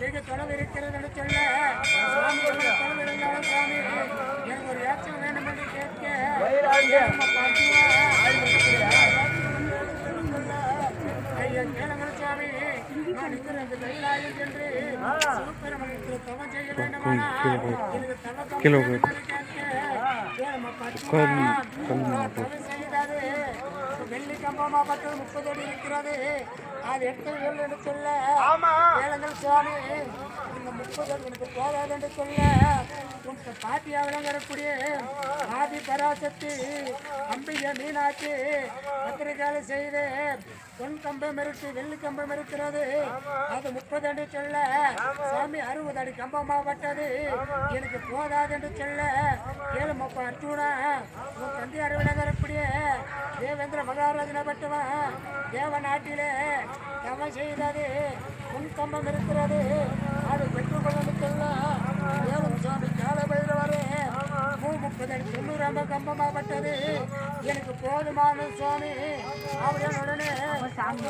வெகு தொலைவு இருக்கிறது என்று சொல்ல சுவாமி தொலைவு இருந்தாலும் சுவாமி எனக்கு ஒரு ஏற்றம் வேண்டும் என்று கேட்க கேளுங்கள் சுவாமி நான் இருக்கிறது சிவபெருமனுக்கு தவம் செய்ய எனக்கு கேட்க நம்ம. வெள்ளி கம்பமாப்பட்டது முப்பது அடி இருக்கிறது. அது எட்டு ஏழு என்று சொல்ல. ஏழுங்கள் சுவாமி இந்த முப்பது அடி எனக்கு போதாது என்று சொல்ல. உன் பாட்டியா விளங்கக்கூடிய ஆதி பராசக்தி அம்பிகை மீனாட்சி பத்திரிகாலை செய்து பொன் கம்பம் இருக்கு வெள்ளி கம்பம் இருக்கிறது அது முப்பது அடி சொல்ல. சாமி அறுபது அடி கம்பமாகப்பட்டது எனக்கு போதாது என்று சொல்ல ஏழு மப்ப அர்ஜுனா உன் தந்தை அறுவிடங்கரக்கூடிய தேவேந்திர மகாராஜனை பட்டுவன் தேவ நாட்டிலே தவம் செய்தது முன் கம்பம் இருக்கிறது அது பெற்றுக்கொள்ள சொல்ல ஏழும் சுவாமி கால பைரவரே மூ முப்பது அடி கம்பமாகப்பட்டது எனக்கு போதுமான சுவாமி. அவருடன் உடனே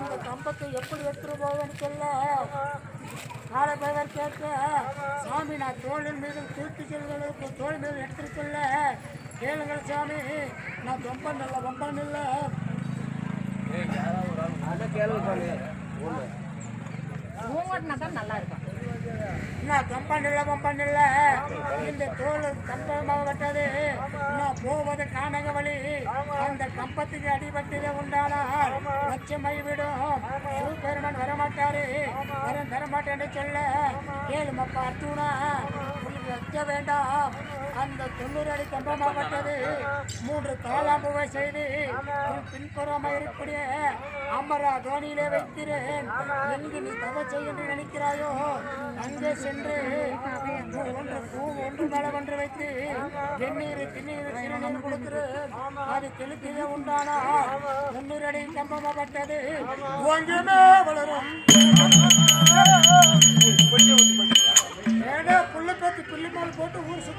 இந்த கம்பத்தை எப்படி எடுத்துட்டு போவேன்னு சொல்ல. காலபைரவர் கேட்க சாமி நான் தோளின் மீது தூக்கி செல்வதற்கு தோல் மீது எடுத்துட்டு சொல்ல. கேளுங்கள் சாமி நான் ரொம்ப நல்ல ரொம்ப நல்ல மூவட்னா தான் நல்லா இருக்கும் நான் கம்பனில்ல இந்த தோல் கம்பமாக விட்டது நான் போவது காணக வழி? அந்த கம்பத்துக்கு அடிபட்டதே உண்டானால் லட்சமை விடும். சிவபெருமன் வரமாட்டாரு. வரம் தரமாட்டேன்னு சொல்ல. ஏழு மப்பா அர்ஜுனா உங்களுக்கு வைக்க வேண்டாம். அந்த தொண்ணூறு அடி கம்பமாகப்பட்டது மூன்று தாளாம்புவை செய்து உன் பின்புறமாக இருக்கக்கூடிய அமரா தோனியிலே வைக்கிறேன் எங்கு நீ தவ செய்ய என்று நினைக்கிறாயோ அங்கே சென்று ஒன்று பூ ஒன்று மேல ஒன்று வைத்து வெந்நீர் திண்ணீர் திருநீர் கொடுக்கிறேன் அது தெளித்திலே உண்டானா? முன்னூறு அடி கம்பமாகப்பட்டது ஒன்றுமே வளரும்.